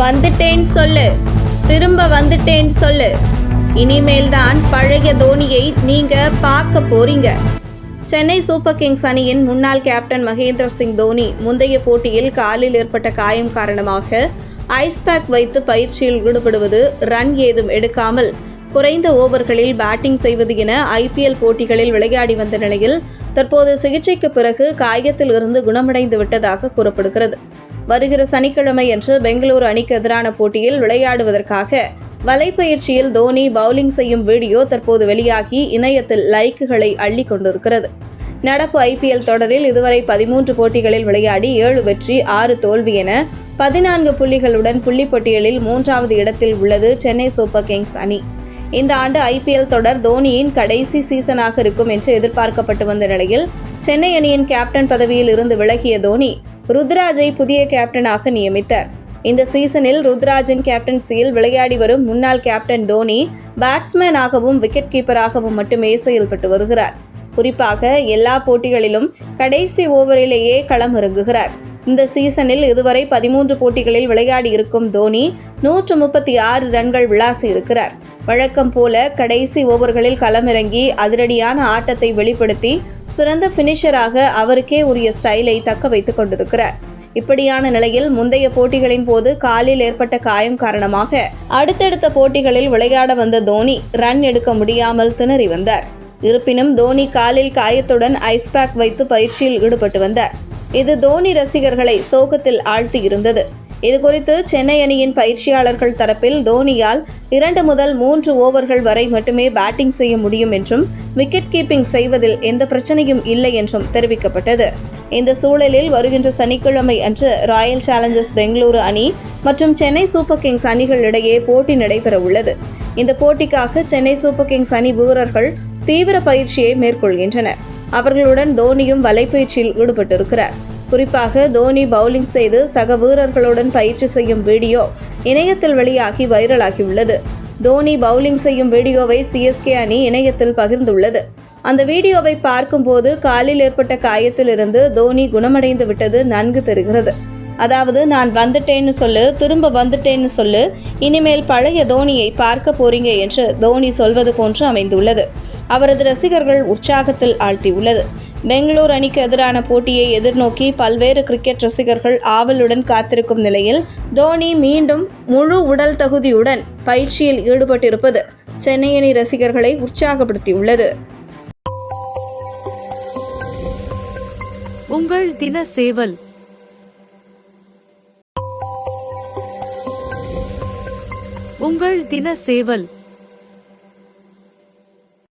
வந்துட்டேன் சொல்லு. திரும்ப வந்துட்டேன் சொல்லு. இனிமேல் தான் பழைய தோனியை நீங்க பார்க்க போறீங்க. சென்னை சூப்பர் கிங்ஸ் அணியின் முன்னாள் கேப்டன் மகேந்திர சிங் தோனி முந்தைய போட்டியில் காலில் ஏற்பட்ட காயம் காரணமாக ஐஸ் பேக் வைத்து பயிற்சியில் ஈடுபடுவது ரன் ஏதும் எடுக்காமல் குறைந்த ஓவர்களில் பேட்டிங் செய்வது என ஐபிஎல் போட்டிகளில் விளையாடி வந்த நிலையில் தற்போது சிகிச்சைக்கு பிறகு காயத்தில் இருந்து குணமடைந்து விட்டதாக கூறப்படுகிறது. வருகிற சனிக்கிழமை அன்று பெங்களூரு அணிக்கு எதிரான போட்டியில் விளையாடுவதற்காக வலைப்பயிற்சியில் தோனி பவுலிங் செய்யும் வீடியோ தற்போது வெளியாகி இணையத்தில் லைக்குகளை அள்ளி கொண்டிருக்கிறது. நடப்பு ஐபிஎல் தொடரில் இதுவரை பதிமூன்று போட்டிகளில் விளையாடி ஏழு வெற்றி ஆறு தோல்வி என பதினான்கு புள்ளிகளுடன் புள்ளிப்பட்டியலில் மூன்றாவது இடத்தில் உள்ளது சென்னை சூப்பர் கிங்ஸ் அணி. இந்த ஆண்டு ஐபிஎல் தொடர் தோனியின் கடைசி சீசனாக இருக்கும் என்று எதிர்பார்க்கப்பட்டு வந்த நிலையில் சென்னை அணியின் கேப்டன் பதவியில் இருந்து விலகிய தோனி ருத்ராஜை புதிய கேப்டனாக நியமித்தார். இந்த சீசனில் ருத்ராஜின் கேப்டன்சியில் விளையாடி வரும் முன்னாள் கேப்டன் டோனி பேட்ஸ்மேனாகவும் விக்கெட் கீப்பராகவும் மட்டுமே செயல்பட்டு வருகிறார். குறிப்பாக எல்லா போட்டிகளிலும் கடைசி ஓவரிலேயே களமிறங்குகிறார். இந்த சீசனில் இதுவரை பதிமூன்று போட்டிகளில் விளையாடி இருக்கும் தோனி நூற்று முப்பத்தி ஆறு ரன்கள் விளாசி இருக்கிறார். வழக்கம் போல கடைசி ஓவர்களில் களமிறங்கி அதிரடியான ஆட்டத்தை வெளிப்படுத்தி சிறந்த பினிஷராக அவருக்கே உரிய ஸ்டைலை தக்க வைத்துக் கொண்டிருக்கிறார். இப்படியான நிலையில் முந்தைய போட்டிகளின் போது காலில் ஏற்பட்ட காயம் காரணமாக அடுத்தடுத்த போட்டிகளில் விளையாட வந்த தோனி ரன் எடுக்க முடியாமல் திணறி வந்தார். இருப்பினும் தோனி காலில் காயத்துடன் ஐஸ் பேக் வைத்து பயிற்சியில் ஈடுபட்டு வந்தார். இது தோனி ரசிகர்களை சோகத்தில் ஆழ்த்தி இருந்தது. இதுகுறித்து சென்னை அணியின் பயிற்சியாளர்கள் தரப்பில் தோனியால் இரண்டு முதல் மூன்று ஓவர்கள் வரை மட்டுமே பேட்டிங் செய்ய முடியும் என்றும் விக்கெட் கீப்பிங் செய்வதில் எந்த பிரச்சனையும் இல்லை என்றும் தெரிவிக்கப்பட்டது. இந்த சூழலில் வருகின்ற சனிக்கிழமை அன்று ராயல் சேலஞ்சர்ஸ் பெங்களூரு அணி மற்றும் சென்னை சூப்பர் கிங்ஸ் அணிகள் இடையே போட்டி நடைபெற உள்ளது இந்த போட்டிக்காக சென்னை சூப்பர் கிங்ஸ் அணி வீரர்கள் தீவிர பயிற்சியை மேற்கொள்கின்றனர். அவர்களுடன் தோனியும் வலைப்பயிற்சியில் ஈடுபட்டிருக்கிறார். குறிப்பாக தோனி பவுலிங் செய்து சக வீரர்களுடன் பயிற்சி செய்யும் வீடியோ இணையத்தில் வெளியாகி வைரலாகியுள்ளது. தோனி பவுலிங் செய்யும் வீடியோவை சிஎஸ்கே அணி இணையத்தில் பகிர்ந்துள்ளது. அந்த வீடியோவை பார்க்கும்போது காலில் ஏற்பட்ட காயத்திலிருந்து தோனி குணமடைந்து விட்டது நன்கு தெரிகிறது. அதாவது நான் வந்துட்டேன்னு சொல்லு திரும்ப வந்துட்டேன்னு சொல்லு இனிமேல் பழைய தோனியை பார்க்க போறீங்க என்று தோனி சொல்வது போன்று அமைந்துள்ளது. அவரது ரசிகர்கள் உற்சாகத்தில் ஆழ்த்தியுள்ளது. பெங்களூர் அணிக்கு எதிரான போட்டியை எதிர்நோக்கி பல்வேறு கிரிக்கெட் ரசிகர்கள் ஆவலுடன் காத்திருக்கும் நிலையில் தோனி மீண்டும் முழு உடல் தகுதியுடன் பயிற்சியில் ஈடுபட்டிருப்பது சென்னை அணி ரசிகர்களை உற்சாகப்படுத்தியுள்ளது. உங்கள் தின சேவல். உங்கள் தின சேவல்.